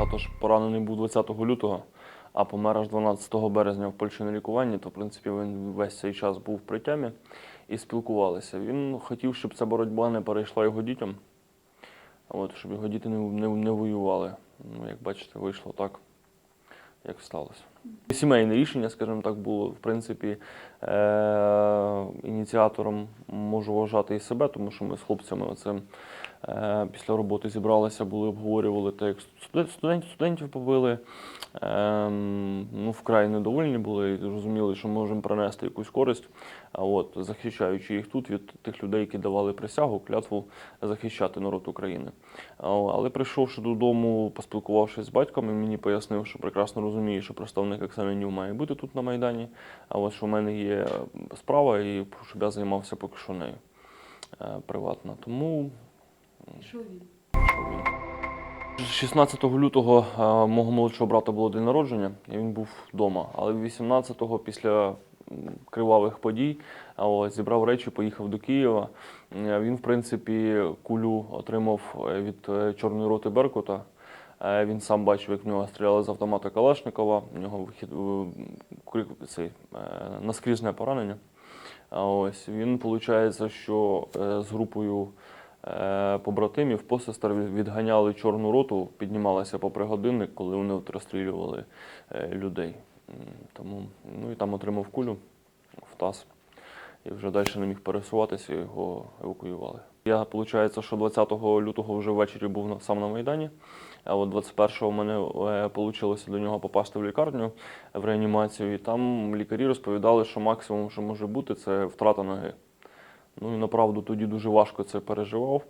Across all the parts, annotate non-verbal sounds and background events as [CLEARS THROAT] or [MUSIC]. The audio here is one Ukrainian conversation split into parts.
Тато ж поранений був 20 лютого, а помер аж 12 березня в Польщі на лікуванні, то в принципі він весь цей час був при тямі і спілкувалися. Він хотів, щоб ця боротьба не перейшла його дітям, от, щоб його діти не, не, не воювали. Ну, як бачите, вийшло так, як сталося. Сімейне рішення, скажімо так, було. В принципі, е- ініціатором можу вважати і себе, тому що ми з хлопцями оце, після роботи зібралися, були, обговорювали те, як студен- студентів, побили. Ем, ну, вкрай недовольні були і зрозуміли, що можемо принести якусь користь, от, захищаючи їх тут від тих людей, які давали присягу, клятву захищати народ України. Але прийшовши додому, поспілкувавшись з батьком, він мені пояснив, що прекрасно розуміє, що представник екзаменів має бути тут на Майдані, а от що в мене є справа, і щоб я займався поки що нею е, приватно. Тому Що він? 16 лютого е, мого молодшого брата було день народження, і він був вдома. Але 18-го, після кривавих подій, ось, зібрав речі, поїхав до Києва. Е, Він, в принципі, кулю отримав е, від е, Чорної роти Беркута. Е, Він сам бачив, як в нього стріляли з автомата Калашникова. У нього вихід е, цей, е, наскрізне поранення. Ось він, виходить, що е, з групою е, побратимів, посестер відганяли чорну роту, піднімалася попри годинник, коли вони от розстрілювали е, людей. Тому ну і там отримав кулю в таз. І вже далі не міг пересуватися, його евакуювали. Я, виходить, що 20 лютого вже ввечері був сам на Майдані. А от 21-го в мене вийшло до нього попасти в лікарню в реанімацію. І там лікарі розповідали, що максимум, що може бути, це втрата ноги. Ну і направду тоді дуже важко це переживав.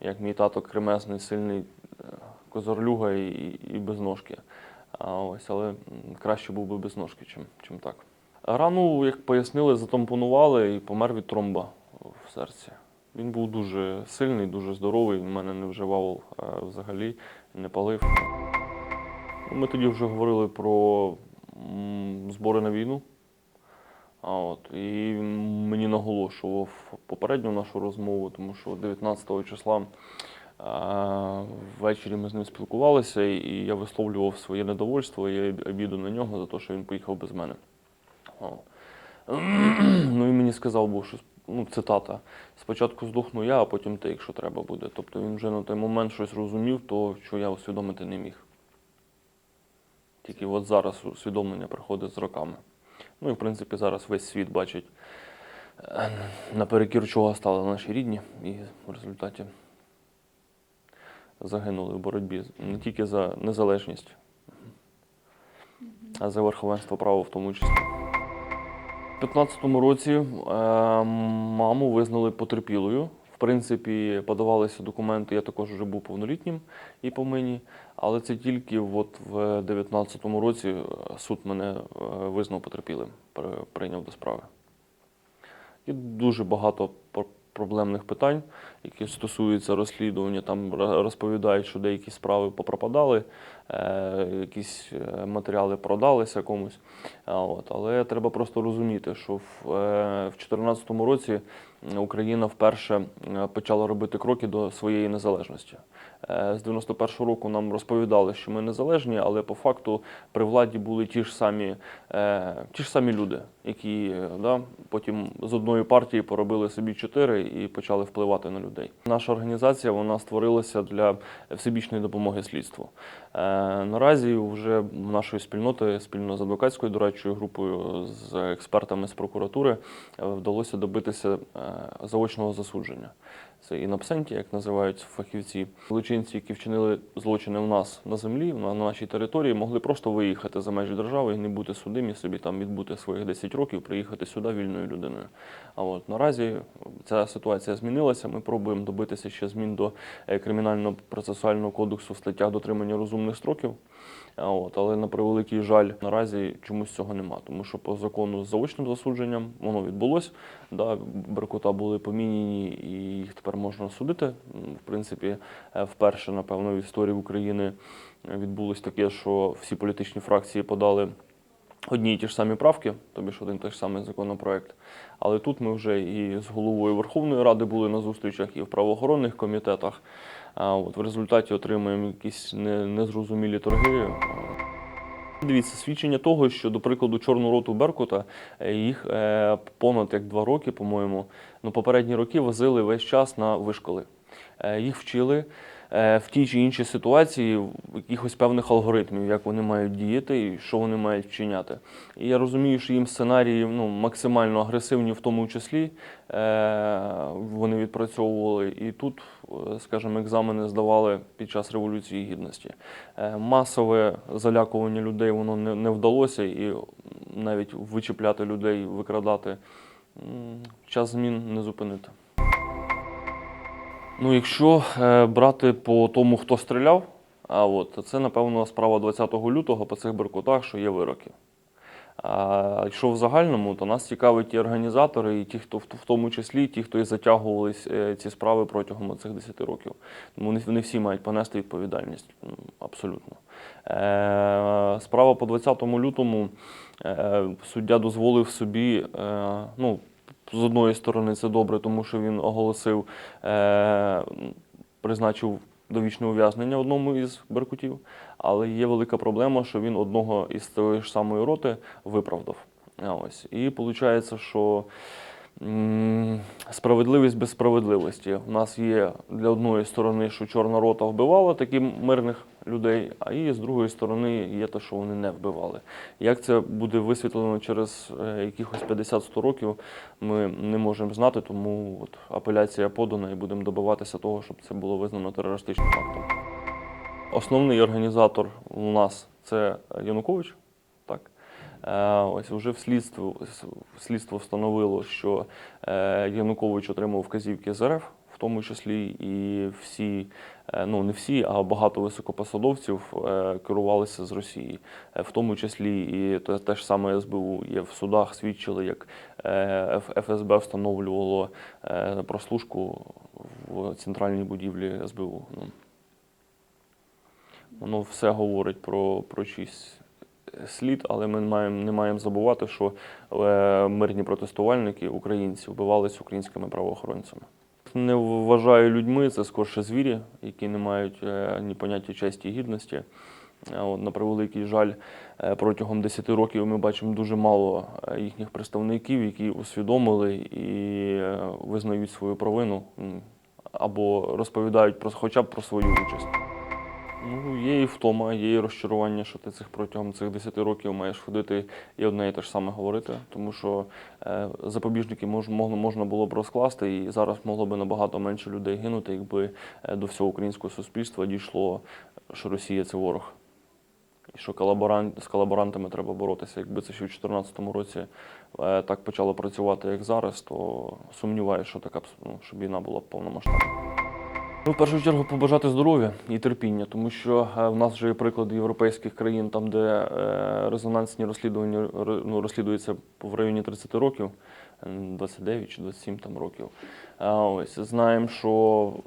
Як мій тато кремезний, сильний е, козорлюга і, і без ножки. А ось, але краще був би без ножки, чим, чим так. Рану, як пояснили, затампонували і помер від тромба в серці. Він був дуже сильний, дуже здоровий, він мене не вживав е, взагалі, не палив. Ми тоді вже говорили про збори на війну. А от, і мені наголошував попередню нашу розмову, тому що 19 числа ввечері ми з ним спілкувалися, і я висловлював своє недовольство і обіду на нього за те, що він поїхав без мене. [CLEARS THROAT] Ну і мені сказав, був, що ну, цитата: спочатку здохну я, а потім ти, якщо треба буде. Тобто він вже на той момент щось розумів, то що я усвідомити не міг. Тільки от зараз усвідомлення приходить з роками. Ну і в принципі зараз весь світ бачить, е, наперекір чого стали наші рідні, і в результаті загинули в боротьбі не тільки за незалежність, а за верховенство права в тому числі. У 2015 році е, маму визнали потерпілою. В принципі, подавалися документи, я також вже був повнолітнім і по мені, але це тільки от в 2019 році е, суд мене е, визнав потерпілим, прийняв до справи. Є дуже багато проблемних питань, які стосуються розслідування. Там розповідають, що деякі справи попропадали, е, якісь матеріали продалися комусь. От. Але треба просто розуміти, що в 2014 році Україна вперше е, почала робити кроки до своєї незалежності. Е, З 91-го року нам розповідали, що ми незалежні, але по факту при владі були ті ж самі, е, ті ж самі люди, які да, потім з одної партії поробили собі чотири і почали впливати на людей. Наша організація вона створилася для всебічної допомоги слідству. Наразі вже в нашої спільноти, спільно з адвокатською дорадчою групою, з експертами з прокуратури, вдалося добитися заочного засудження. Це інабсенті, як називають фахівці. Злочинці, які вчинили злочини в нас на землі, на на нашій території, могли просто виїхати за межі держави і не бути судимі, собі там відбути своїх 10 років, приїхати сюди вільною людиною. А от наразі ця ситуація змінилася. Ми пробуємо добитися ще змін до е, кримінального процесуального кодексу в статтях дотримання розумних строків. А От, але на превеликий жаль, наразі чомусь цього нема, тому що по закону з заочним засудженням воно відбулось. Да, Беркута були помінені і їх тепер можна судити. В принципі, е, вперше, напевно, в історії України відбулось таке, що всі політичні фракції подали одні і ті ж самі правки, тобі ж один той ж самий законопроект. Але тут ми вже і з головою Верховної Ради були на зустрічах, і в правоохоронних комітетах. А от в результаті отримуємо якісь не- незрозумілі торги. Дивіться, свідчення того, що, до прикладу, чорну роту Беркута е, їх е, понад як два роки, по-моєму, ну попередні роки возили весь час на вишколи. Е, Їх вчили в тій чи іншій ситуації якихось певних алгоритмів, як вони мають діяти і що вони мають вчиняти. І я розумію, що їм сценарії ну, максимально агресивні, в тому числі е, вони відпрацьовували. І тут, е, скажімо, екзамени здавали під час Революції Гідності. Е, Масове залякування людей воно не, не вдалося, і навіть вичіпляти людей, викрадати час змін не зупинити. Ну, якщо е, брати по тому, хто стріляв, а от, це, напевно, справа 20 лютого по цих беркутах, що є вироки. А якщо в загальному, то нас цікавить ті організатори, і ті, хто в тому числі ті, хто і затягували е, ці справи протягом цих 10 років. Тому вони, всі мають понести відповідальність. Абсолютно. Е, справа по 20 лютому суддя дозволив собі, ну, з одної сторони, це добре, тому що він оголосив, е, призначив довічне ув'язнення одному із беркутів, але є велика проблема, що він одного із тієї ж самої роти виправдав. Ось. І виходить, що справедливість без справедливості. У нас є для одної сторони, що чорна рота вбивала таких мирних людей, а і з другої сторони є те, що вони не вбивали. Як це буде висвітлено через е, якихось 50-100 років, ми не можемо знати, тому от апеляція подана і будемо добиватися того, щоб це було визнано терористичним актом. Основний організатор у нас це Янукович. Е, Ось вже в слідство, слідство встановило, що е, Янукович отримав вказівки з РФ, в тому числі і всі, е, ну не всі, а багато високопосадовців керувалися з Росії, в тому числі і те, те ж саме СБУ є в судах, свідчили, як ФСБ встановлювало прослушку в центральній будівлі СБУ. Ну, Воно все говорить про, про чийсь слід, але ми маємо, не маємо забувати, що е, мирні протестувальники, українці, вбивалися українськими правоохоронцями. Не вважаю людьми, це скорше звірі, які не мають е, ні поняття честі і гідності. Е, От, на превеликий жаль, протягом 10 років ми бачимо дуже мало їхніх представників, які усвідомили і визнають свою провину або розповідають про хоча б про свою участь. Ну, є і втома, є і розчарування, що ти цих протягом цих 10 років маєш ходити і одне і те ж саме говорити, тому що е, запобіжники мож, можна, було б розкласти, і зараз могло б набагато менше людей гинути, якби е, до всього українського суспільства дійшло, що Росія це ворог. І що колаборант, з колаборантами треба боротися. Якби це ще в 2014 році е, так почало працювати, як зараз, то сумніваюся, що така ну, щоб війна була повномасштабна. Ну, в першу чергу побажати здоров'я і терпіння, тому що е, в нас вже є приклади європейських країн, там, де е, резонансні розслідування ну, розслідуються в районі 30 років, е, 29 чи 27 там років. Ось знаємо, що [CLEARS THROAT]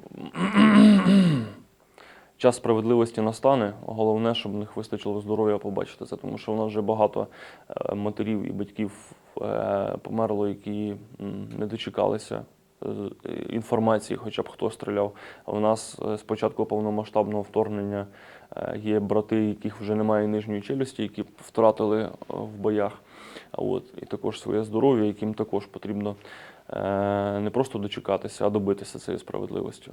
час справедливості настане. Головне, щоб в них вистачило здоров'я побачити це, тому що в нас вже багато е, матерів і батьків померло, які не дочекалися інформації, хоча б хто стріляв. У нас е, з початку повномасштабного вторгнення е, є брати, яких вже немає нижньої челюсті, які втратили е, в боях. От, і також своє здоров'я, яким також потрібно е, не просто дочекатися, а добитися цієї справедливості.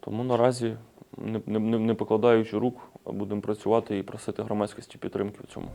Тому наразі, не, не, не покладаючи рук, будемо працювати і просити громадськості підтримки в цьому.